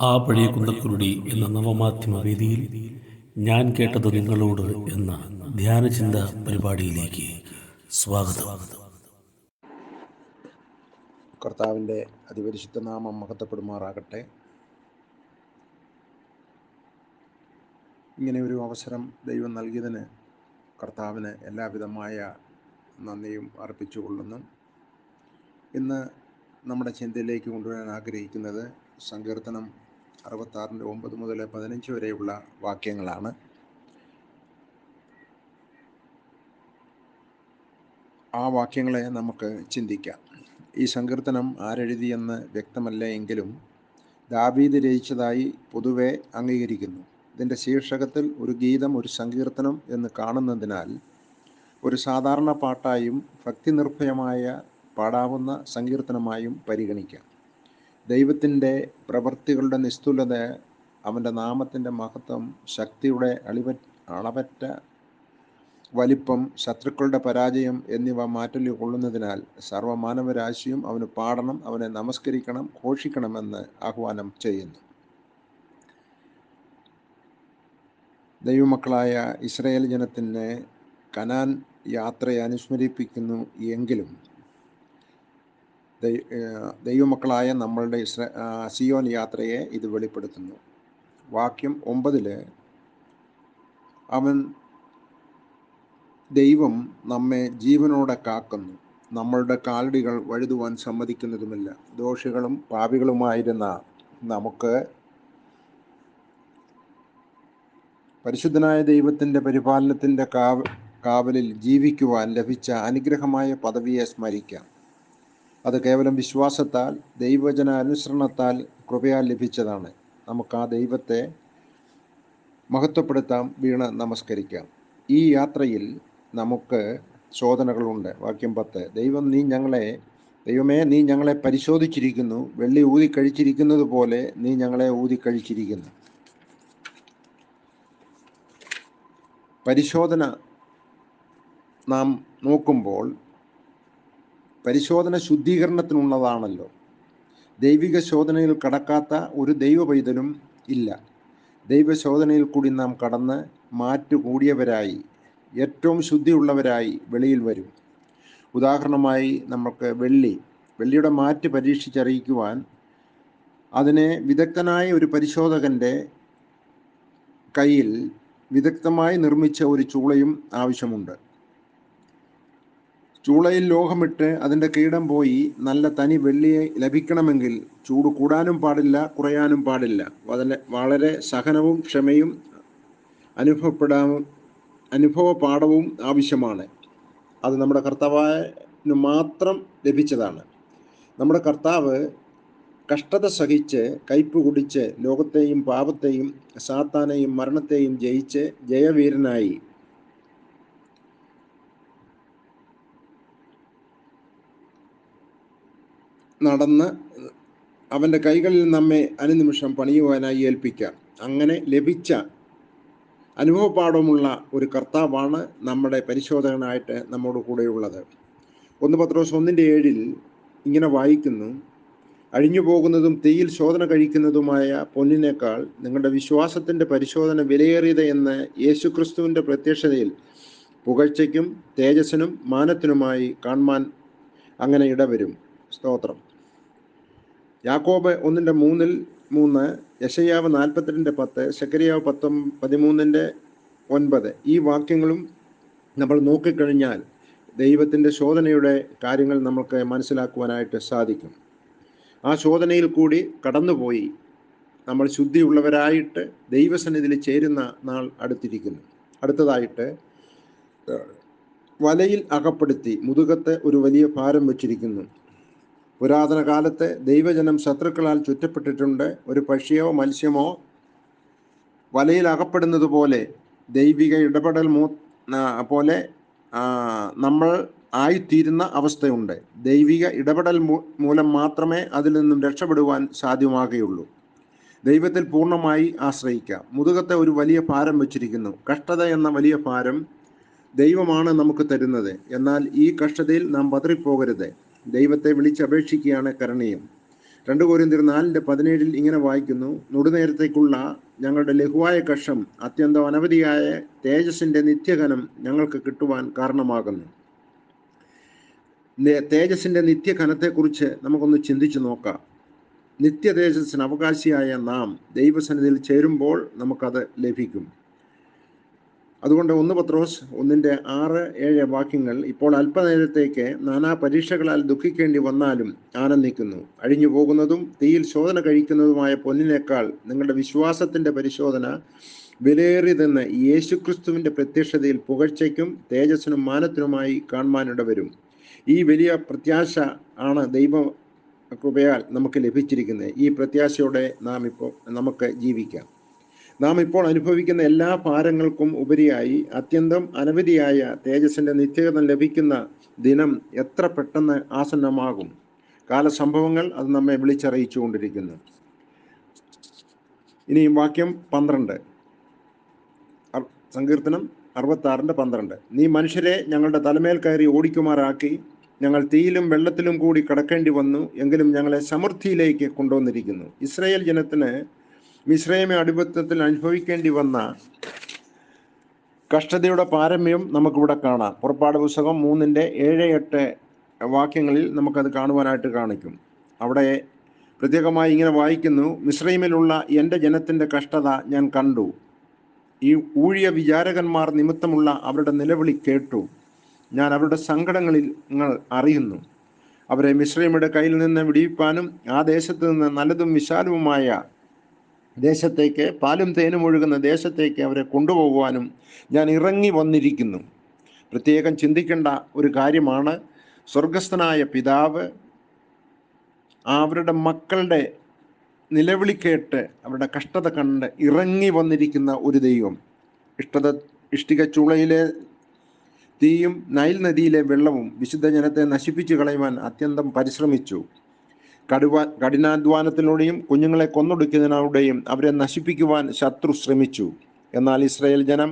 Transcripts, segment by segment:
ആ പഴയ കുന്തക്കുരുടി എന്ന നവമാധ്യമ വേദിയിൽ ഞാൻ കേട്ടത് നിങ്ങളോട് എന്ന ധ്യാനചിന്ത പരിപാടിയിലേക്ക് സ്വാഗതം. കർത്താവിന്റെ അതിപരിശുദ്ധ നാമം മഹത്വപ്പെടുമാറാകട്ടെ. ഇങ്ങനെ ഒരു അവസരം ദൈവം നൽകിയതിന് കർത്താവിന് എല്ലാവിധമായ നന്ദിയും അർപ്പിച്ചുകൊള്ളുന്നു. ഇന്ന് നമ്മുടെ ചിന്തയിലേക്ക് കൊണ്ടുവരാൻ ആഗ്രഹിക്കുന്നത് സങ്കീർത്തനം അറുപത്താറിന്റെ ഒമ്പത് മുതൽ പതിനഞ്ച് വരെയുള്ള വാക്യങ്ങളാണ്. ആ വാക്യങ്ങളെ നമുക്ക് ചിന്തിക്കാം. ഈ സങ്കീർത്തനം ആരെഴുതിയെന്ന് വ്യക്തമല്ല എങ്കിലും ദാവീദ് രചിച്ചതായി പൊതുവെ അംഗീകരിക്കുന്നു. ഇതിന്റെ ശീർഷകത്തിൽ ഒരു ഗീതം ഒരു സങ്കീർത്തനം എന്ന് കാണുന്നതിനാൽ ഒരു സാധാരണ പാട്ടായും ഭക്തി നിർഭയമായ പാടാവുന്ന സങ്കീർത്തനമായും പരിഗണിക്കാം. ദൈവത്തിന്റെ പ്രവൃത്തികളുടെ നിസ്തുലത അവന്റെ നാമത്തിന്റെ മഹത്വം ശക്തിയുടെ അളിവ അളവറ്റ വലിപ്പം ശത്രുക്കളുടെ പരാജയം എന്നിവ മാറ്റലി കൊള്ളുന്നതിനാൽ സർവമാനവരാശിയും അവന് പാടണം അവനെ നമസ്കരിക്കണം ഘോഷിക്കണമെന്ന് ആഹ്വാനം ചെയ്യുന്നു. ദൈവമക്കളായ ഇസ്രയേൽ ജനത്തിന് കനാൻ യാത്രയെ അനുസ്മരിപ്പിക്കുന്നു എങ്കിലും ദൈവമക്കളായ നമ്മളുടെ ഇസ്ര സിയോൻ യാത്രയെ ഇത് വെളിപ്പെടുത്തുന്നു. വാക്യം ഒമ്പതിൽ അവൻ ദൈവം നമ്മെ ജീവനോടെ കാക്കുന്നു. നമ്മളുടെ കാലടികൾ വഴുതുവാൻ സമ്മതിക്കുന്നതുമില്ല. ദോഷികളും പാപികളുമായിരുന്ന നമുക്ക് പരിശുദ്ധനായ ദൈവത്തിന്റെ പരിപാലനത്തിന്റെ കാവ കാവലിൽ ജീവിക്കുവാൻ ലഭിച്ച അനുഗ്രഹമായ പദവിയെ സ്മരിക്കാം. അത് കേവലം വിശ്വാസത്താൽ ദൈവജന അനുസരണത്താൽ കൃപയാൽ ലഭിച്ചതാണ്. നമുക്ക് ആ ദൈവത്തെ മഹത്വപ്പെടുത്താം വീണ് നമസ്കരിക്കാം. ഈ യാത്രയിൽ നമുക്ക് ശോധനകളുണ്ട് വാക്യം പത്ത്. ദൈവം നീ ഞങ്ങളെ ദൈവമേ നീ ഞങ്ങളെ പരിശോധിച്ചിരിക്കുന്നു. വെള്ളി ഊതിക്കഴിച്ചിരിക്കുന്നത് പോലെ നീ ഞങ്ങളെ ഊതിക്കഴിച്ചിരിക്കുന്നു. പരിശോധന നാം നോക്കുമ്പോൾ പരിശോധന ശുദ്ധീകരണത്തിനുള്ളതാണല്ലോ. ദൈവിക ശോധനയിൽ കടക്കാത്ത ഒരു ദൈവ പൈതലും ഇല്ല. ദൈവശോധനയിൽ കൂടി നാം കടന്ന് മാറ്റു കൂടിയവരായി ഏറ്റവും ശുദ്ധിയുള്ളവരായി വെളിയിൽ വരും. ഉദാഹരണമായി നമുക്ക് വെള്ളി വെള്ളിയുടെ മാറ്റ് പരീക്ഷിച്ചറിയിക്കുവാൻ അതിനെ വിദഗ്ധനായ ഒരു പരിശോധകന്റെ കയ്യിൽ വിദഗ്ധമായി നിർമ്മിച്ച ഒരു ചൂളയും ആവശ്യമുണ്ട്. ചൂളയിൽ ലോഹമിട്ട് അതിന്റെ കീടം പോയി നല്ല തനി വെള്ളിയെ ലഭിക്കണമെങ്കിൽ ചൂട് കൂടാനും പാടില്ല കുറയാനും പാടില്ല. വളരെ സഹനവും ക്ഷമയും അനുഭവപ്പെടാൻ അനുഭവ പാഠവും ആവശ്യമാണ്. അത് നമ്മുടെ കർത്താവിന് മാത്രം ലഭിച്ചതാണ്. നമ്മുടെ കർത്താവ് കഷ്ടത സഹിച്ച് കയ്പ് കുടിച്ച് ലോകത്തെയും പാപത്തെയും സാത്താനെയും മരണത്തെയും ജയിച്ച് ജയവീരനായി. നടന്ന് അവന്റെ കൈകളിൽ നമ്മെ അനുനിമിഷം പണിയുവാനായി ഏൽപ്പിക്കാം. അങ്ങനെ ലഭിച്ച അനുഭവപാഠമുള്ള ഒരു കർത്താവാണ് നമ്മുടെ പരിശോധകനായിട്ട് നമ്മോട് കൂടെയുള്ളത് ഒന്ന് പത്രോസ് ഒന്നിന്റെ ഏഴിൽ ഇങ്ങനെ വായിക്കുന്നു. അഴിഞ്ഞു പോകുന്നതും തീയിൽ ശോധന കഴിക്കുന്നതുമായ പൊന്നിനേക്കാൾ നിങ്ങളുടെ വിശ്വാസത്തിന്റെ പരിശോധന വിലയേറിയത് എന്ന് യേശുക്രിസ്തുവിന്റെ പ്രത്യക്ഷതയിൽ പുകഴ്ചയ്ക്കും തേജസ്സിനും മാനത്തിനുമായി കാണുവാൻ അങ്ങനെ ഇടവരും. സ്തോത്രം. യാക്കോബ് ഒന്നിന്റെ മൂന്നിൽ മൂന്ന് യശയാവ് നാൽപ്പത്തിരണ്ട് പത്ത് ശക്കരിയാവ് പത്തൊ പതിമൂന്നിന്റെ ഒൻപത്. ഈ വാക്യങ്ങളും നമ്മൾ നോക്കിക്കഴിഞ്ഞാൽ ദൈവത്തിന്റെ ശോധനയുടെ കാര്യങ്ങൾ നമുക്ക് മനസ്സിലാക്കുവാനായിട്ട് സാധിക്കും. ആ ശോധനയിൽ കൂടി കടന്നുപോയി. നമ്മൾ ശുദ്ധിയുള്ളവരായിട്ട് ദൈവസന്നിധിയിൽ ചേരുന്ന നാൾ അടുത്തിരിക്കുന്നു. അടുത്തതായിട്ട് വലയിൽ അകപ്പെടുത്തി മുതുകത്ത് ഒരു വലിയ ഭാരം വച്ചിരിക്കുന്നു. പുരാതന കാലത്ത് ദൈവജനം ശത്രുക്കളാൽ ചുറ്റപ്പെട്ടിട്ടുണ്ട്. ഒരു പക്ഷിയോ മത്സ്യമോ വലയിൽ അകപ്പെടുന്നത് പോലെ ദൈവിക ഇടപെടൽ മൂ പോലെ നമ്മൾ ആയിത്തീരുന്ന അവസ്ഥയുണ്ട്. ദൈവിക ഇടപെടൽ മൂലം മാത്രമേ അതിൽ നിന്നും രക്ഷപ്പെടുവാൻ സാധ്യമാകുകയുള്ളൂ. ദൈവത്തിൽ പൂർണമായി ആശ്രയിക്കാം. മുതുകത്തെ ഒരു വലിയ ഭാരം വച്ചിരിക്കുന്നു. കഷ്ടത എന്ന വലിയ ഭാരം ദൈവമാണ് നമുക്ക് തരുന്നത്. എന്നാൽ ഈ കഷ്ടതയിൽ നാം പതറിപ്പോകരുത്. ദൈവത്തെ വിളിച്ചപേക്ഷിക്കുകയാണ് കരണീയം. രണ്ട് കോരിന്തിർ നാലിന്റെ പതിനേഴിൽ ഇങ്ങനെ വായിക്കുന്നു നുടുനേരത്തേക്കുള്ള ഞങ്ങളുടെ ലഘുവായ കഷം അത്യന്തം അനവധിയായ തേജസ്സിന്റെ നിത്യഘനം ഞങ്ങൾക്ക് കിട്ടുവാൻ കാരണമാകുന്നു. തേജസ്സിന്റെ നിത്യഘനത്തെക്കുറിച്ച് നമുക്കൊന്ന് ചിന്തിച്ചു നോക്കാം. നിത്യ തേജസ്സിന് അവകാശിയായ നാം ദൈവസന്നിധിയിൽ ചേരുമ്പോൾ നമുക്കത് ലഭിക്കും. അതുകൊണ്ട് ഒന്ന് പത്രോസ് ഒന്നിന്റെ ആറ് ഏഴ് വാക്യങ്ങൾ ഇപ്പോൾ അല്പനേരത്തേക്ക് നാനാ പരീക്ഷകളാൽ ദുഃഖിക്കേണ്ടി വന്നാലും ആനന്ദിക്കുന്നു. അഴിഞ്ഞു പോകുന്നതും തീയിൽ ശോധന കഴിക്കുന്നതുമായ പൊന്നിനേക്കാൾ നിങ്ങളുടെ വിശ്വാസത്തിന്റെ പരിശോധന വിലയേറിയതെന്ന് യേശുക്രിസ്തുവിന്റെ പ്രത്യക്ഷതയിൽ പുകഴ്ചയ്ക്കും തേജസ്സിനും മാനത്തിനുമായി കാണുവാനിട വരും. ഈ വലിയ പ്രത്യാശ ആണ് ദൈവ കൃപയാൽ നമുക്ക് ലഭിച്ചിരിക്കുന്നത്. ഈ പ്രത്യാശയോടെ നാം ഇപ്പോൾ നമുക്ക് ജീവിക്കാം. നാം ഇപ്പോൾ അനുഭവിക്കുന്ന എല്ലാ ഭാരങ്ങൾക്കും ഉപരിയായി അത്യന്തം അനവധിയായ തേജസ്സിന്റെ നിത്യഗതം ലഭിക്കുന്ന ദിനം എത്ര പെട്ടെന്ന് ആസന്നമാകും. കാലസംഭവങ്ങൾ അത് നമ്മെ വിളിച്ചറിയിച്ചു കൊണ്ടിരിക്കുന്നു. ഇനിയും വാക്യം പന്ത്രണ്ട്. സങ്കീർത്തനം അറുപത്താറിന്റെ പന്ത്രണ്ട്. നീ മനുഷ്യരെ ഞങ്ങളുടെ തലമേൽ കയറി ഓടിക്കുമാറാക്കി. ഞങ്ങൾ തീയിലും വെള്ളത്തിലും കൂടി കടക്കേണ്ടി വന്നു എങ്കിലും ഞങ്ങളെ സമൃദ്ധിയിലേക്ക് കൊണ്ടുവന്നിരിക്കുന്നു. ഇസ്രായേൽ ജനത്തിന് മിശ്രയമ അടിമത്തത്തിൽ അനുഭവിക്കേണ്ടി വന്ന കഷ്ടതയുടെ പാരമ്യം നമുക്കിവിടെ കാണാം. പുറപ്പാട് പുസ്തകം മൂന്നിന്റെ ഏഴ് എട്ട് വാക്യങ്ങളിൽ നമുക്കത് കാണുവാനായിട്ട് കാണിക്കും. അവിടെ പ്രത്യേകമായി ഇങ്ങനെ വായിക്കുന്നു മിശ്രൈമിലുള്ള എന്റെ ജനത്തിന്റെ കഷ്ടത ഞാൻ കണ്ടു. ഈ ഊഴിയ വിചാരകന്മാർ നിമിത്തമുള്ള അവരുടെ നിലവിളി കേട്ടു. ഞാൻ അവരുടെ സങ്കടങ്ങളിൽ നിങ്ങൾ അറിയുന്നു. അവരെ മിശ്രയുടെ കയ്യിൽ നിന്ന് വിടിയിപ്പാനും ആ ദേശത്ത് നിന്ന് നല്ലതും വിശാലവുമായ ദേശത്തേക്ക് പാലും തേനും ഒഴുകുന്ന ദേശത്തേക്ക് അവരെ കൊണ്ടുപോകുവാനും ഞാൻ ഇറങ്ങി വന്നിരിക്കുന്നു. പ്രത്യേകം ചിന്തിക്കേണ്ട ഒരു കാര്യമാണ്. സ്വർഗസ്ഥനായ പിതാവ് അവരുടെ മക്കളുടെ നിലവിളി കേട്ട് അവരുടെ കഷ്ടത കണ്ട് ഇറങ്ങി വന്നിരിക്കുന്ന ഒരു ദൈവം. ഇഷ്ടത ഇഷ്ടിക ചൂളയിലെ തീയും നൈൽ നദിയിലെ വെള്ളവും വിശുദ്ധ ജനത്തെ നശിപ്പിച്ചു കളയുവാൻ അത്യന്തം പരിശ്രമിച്ചു. കടുവ കഠിനാധ്വാനത്തിലൂടെയും കുഞ്ഞുങ്ങളെ കൊന്നൊടുക്കുന്നതിലൂടെയും അവരെ നശിപ്പിക്കുവാൻ ശത്രു ശ്രമിച്ചു. എന്നാൽ ഇസ്രയേൽ ജനം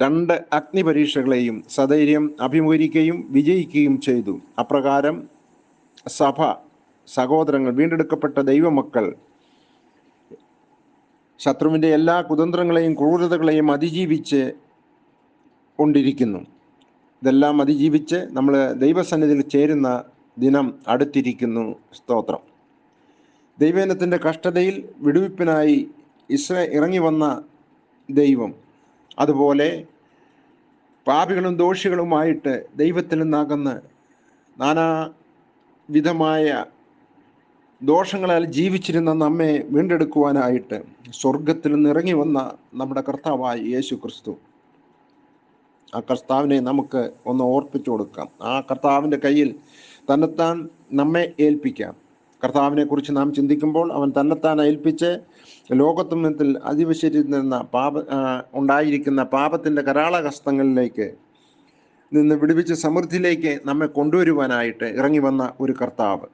രണ്ട് അഗ്നി പരീക്ഷകളെയും സധൈര്യം അഭിമുഖീകരിക്കുകയും വിജയിക്കുകയും ചെയ്തു. അപ്രകാരം സഭ സഹോദരങ്ങൾ വീണ്ടെടുക്കപ്പെട്ട ദൈവമക്കൾ ശത്രുവിന്റെ എല്ലാ കുതന്ത്രങ്ങളെയും ക്രൂരതകളെയും അതിജീവിച്ച് കൊണ്ടിരിക്കുന്നു. ഇതെല്ലാം അതിജീവിച്ച് നമ്മൾ ദൈവസന്നിധിയിൽ ചേരുന്ന ദിനം അടുത്തിരിക്കുന്നു. സ്തോത്രം. ദൈവേനത്തിന്റെ കഷ്ടതയിൽ വിടുവിപ്പിനായി ഇസ്ര ഇറങ്ങി വന്ന ദൈവം. അതുപോലെ പാപികളും ദോഷികളുമായിട്ട് ദൈവത്തിൽ നിന്നകന്ന് നാനാ വിധമായ ദോഷങ്ങളാൽ ജീവിച്ചിരുന്ന നമ്മെ വീണ്ടെടുക്കുവാനായിട്ട് സ്വർഗത്തിൽ നിന്ന് ഇറങ്ങി വന്ന നമ്മുടെ കർത്താവായ യേശു ക്രിസ്തു. ആ കർത്താവിനെ നമുക്ക് ഒന്ന് ഓർപ്പിച്ചു കൊടുക്കാം. ആ കർത്താവിന്റെ കയ്യിൽ തന്നെത്താൻ നമ്മെ ഏൽപ്പിക്കാം. കർത്താവിനെ കുറിച്ച് നാം ചിന്തിക്കുമ്പോൾ അവൻ തന്നെത്താൻ ഏൽപ്പിച്ച് ലോകത്വത്തിൽ അധിവശിച്ചിരുന്ന പാപ ഉണ്ടായിരിക്കുന്ന പാപത്തിന്റെ കരാളഹസ്തങ്ങളിലേക്ക് നിന്ന് വിടുവിച്ച് സമൃദ്ധിയിലേക്ക് നമ്മെ കൊണ്ടുവരുവാനായിട്ട് ഇറങ്ങി വന്ന ഒരു കർത്താവ്.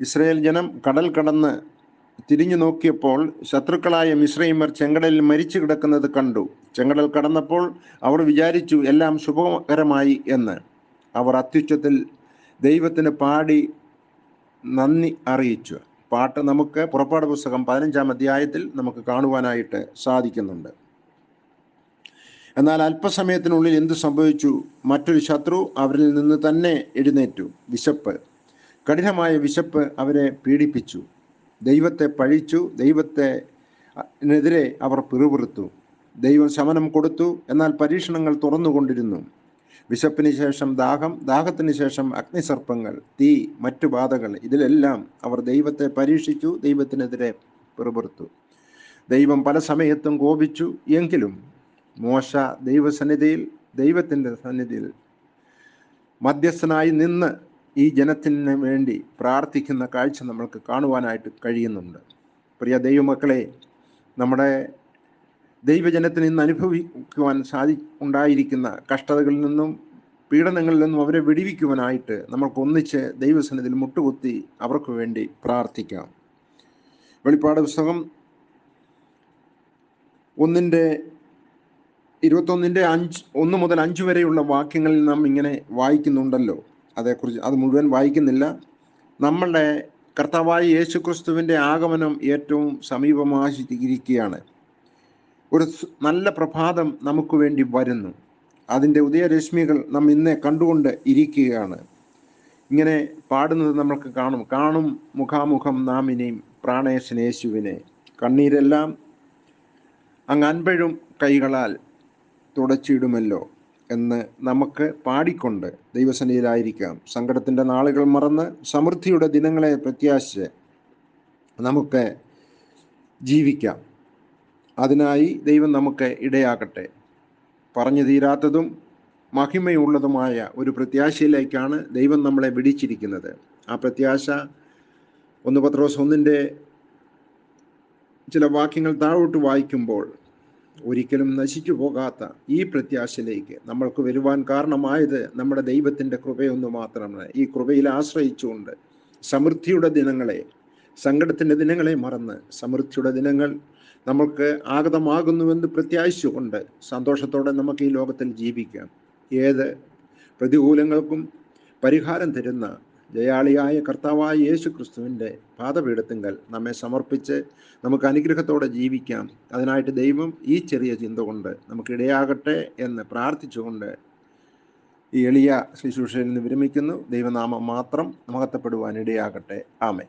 ഇസ്രയേൽ ജനം കടൽ കടന്ന് തിരിഞ്ഞു നോക്കിയപ്പോൾ ശത്രുക്കളായ മിശ്രൈമർ ചെങ്കടലിൽ മരിച്ചു കിടക്കുന്നത് കണ്ടു. ചെങ്കടൽ കടന്നപ്പോൾ അവർ വിചാരിച്ചു എല്ലാം ശുഭകരമായി എന്ന്. അവർ അത്യുച്ചത്തിൽ ദൈവത്തിന് പാടി നന്ദി അറിയിച്ചു. പാട്ട് നമുക്ക് പുറപ്പാട് പുസ്തകം പതിനഞ്ചാം അധ്യായത്തിൽ നമുക്ക് കാണുവാനായിട്ട് സാധിക്കുന്നുണ്ട്. എന്നാൽ അല്പസമയത്തിനുള്ളിൽ എന്തു സംഭവിച്ചു? മറ്റൊരു ശത്രു അവരിൽ നിന്ന് തന്നെ എഴുന്നേറ്റു. വിശപ്പ്. കഠിനമായ വിശപ്പ് അവരെ പീഡിപ്പിച്ചു. ദൈവത്തെ പഴിച്ചു ദൈവത്തെ നെതിരെ അവർ പിറുപിറുത്തു. ദൈവം ശമനം കൊടുത്തു എന്നാൽ പരീക്ഷണങ്ങൾ തുറന്നുകൊണ്ടിരുന്നു. വിശപ്പിന് ശേഷം ദാഹം ദാഹത്തിന് ശേഷം അഗ്നിസർപ്പങ്ങൾ തീ മറ്റു ബാധകൾ ഇതിലെല്ലാം അവർ ദൈവത്തെ പരീക്ഷിച്ചു ദൈവത്തിനെതിരെ പിറുപിറുത്തു. ദൈവം പല സമയത്തും കോപിച്ചു എങ്കിലും മോശ ദൈവസന്നിധിയിൽ ദൈവത്തിന്റെ സന്നിധിയിൽ മധ്യസ്ഥനായി നിന്ന് ഈ ജനത്തിന് വേണ്ടി പ്രാർത്ഥിക്കുന്ന കാഴ്ച നമ്മൾക്ക് കാണുവാനായിട്ട് കഴിയുന്നുണ്ട്. പ്രിയ ദൈവമക്കളെ നമ്മുടെ ദൈവജനത്തിന് ഇന്ന് അനുഭവിക്കുവാൻ സാധി ഉണ്ടായിരിക്കുന്ന കഷ്ടതകളിൽ നിന്നും പീഡനങ്ങളിൽ നിന്നും അവരെ വെടിവിക്കുവാനായിട്ട് നമ്മൾക്ക് ഒന്നിച്ച് ദൈവസന്നിധിയിൽ മുട്ടുകുത്തി അവർക്ക് വേണ്ടി പ്രാർത്ഥിക്കാം. വെളിപ്പാട് പുസ്തകം ഒന്നിന്റെ ഇരുപത്തൊന്നിന്റെ അഞ്ച് ഒന്ന് മുതൽ അഞ്ച് വരെയുള്ള വാക്യങ്ങളിൽ നാം ഇങ്ങനെ വായിക്കുന്നുണ്ടല്ലോ. അതേക്കുറിച്ച് അത് മുഴുവൻ വായിക്കുന്നില്ല. നമ്മളുടെ കർത്താവായ യേശു ക്രിസ്തുവിന്റെ ആഗമനം ഏറ്റവും സമീപമായിരിക്കുകയാണ്. ഒരു നല്ല പ്രഭാതം നമുക്ക് വേണ്ടി വരുന്നു. അതിന്റെ ഉദയരശ്മികൾ നാം ഇന്നേ കണ്ടുകൊണ്ട് ഇരിക്കുകയാണ്. ഇങ്ങനെ പാടുന്നത് നമ്മൾക്ക് കാണും. കാണും മുഖാമുഖം നാം ഇനിയും പ്രാണേശനേശുവിനെ കണ്ണീരെല്ലാം അങ്ങ് അൻപഴും കൈകളാൽ തുടച്ചിടുമല്ലോ. എന്ന് നമുക്ക് പാടിക്കൊണ്ട് ദൈവസന്നിധിയിലായിരിക്കാം. സങ്കടത്തിന്റെ നാളുകൾ മറന്ന് സമൃദ്ധിയുടെ ദിനങ്ങളെ പ്രത്യാശിച്ച് നമുക്ക് ജീവിക്കാം. അതിനായി ദൈവം നമുക്ക് ഇടയാകട്ടെ. പറഞ്ഞു തീരാത്തതും മഹിമയുള്ളതുമായ ഒരു പ്രത്യാശയിലേക്കാണ് ദൈവം നമ്മളെ വിടിച്ചിരിക്കുന്നത്. ആ പ്രത്യാശ ഒന്ന് പത്രോസ് ഒന്നിന്റെ ചില വാക്യങ്ങൾ താഴോട്ട് വായിക്കുമ്പോൾ ഒരിക്കലും നശിച്ചു പോകാത്ത ഈ പ്രത്യാശയിലേക്ക് നമ്മൾക്ക് വരുവാൻ കാരണമായത് നമ്മുടെ ദൈവത്തിന്റെ കൃപയൊന്നു മാത്രമാണ്. ഈ കൃപയിൽ ആശ്രയിച്ചുകൊണ്ട് സമൃദ്ധിയുടെ ദിനങ്ങളെ സങ്കടത്തിന്റെ ദിനങ്ങളെ മറന്ന് സമൃദ്ധിയുടെ ദിനങ്ങൾ നമുക്ക് ആഗതമാകുന്നുവെന്ന് പ്രത്യാശിച്ചുകൊണ്ട് സന്തോഷത്തോടെ നമുക്ക് ഈ ലോകത്തിൽ ജീവിക്കാം. ഏത് പ്രതികൂലങ്ങൾക്കും പരിഹാരം തരുന്ന ജയാളിയായ കർത്താവായ യേശു ക്രിസ്തുവിന്റെ പാദപീഠത്തിങ്കൽ നമ്മെ സമർപ്പിച്ച് നമുക്ക് അനുഗ്രഹത്തോടെ ജീവിക്കാം. അതിനായിട്ട് ദൈവം ഈ ചെറിയ ചിന്ത കൊണ്ട് നമുക്കിടയാകട്ടെ എന്ന് പ്രാർത്ഥിച്ചുകൊണ്ട് ഈ എളിയ ശുശ്രൂഷയിൽ നിന്ന് വിരമിക്കുന്നു. ദൈവനാമം മാത്രം മഹത്വപ്പെടുവാൻ ഇടയാകട്ടെ. ആമേ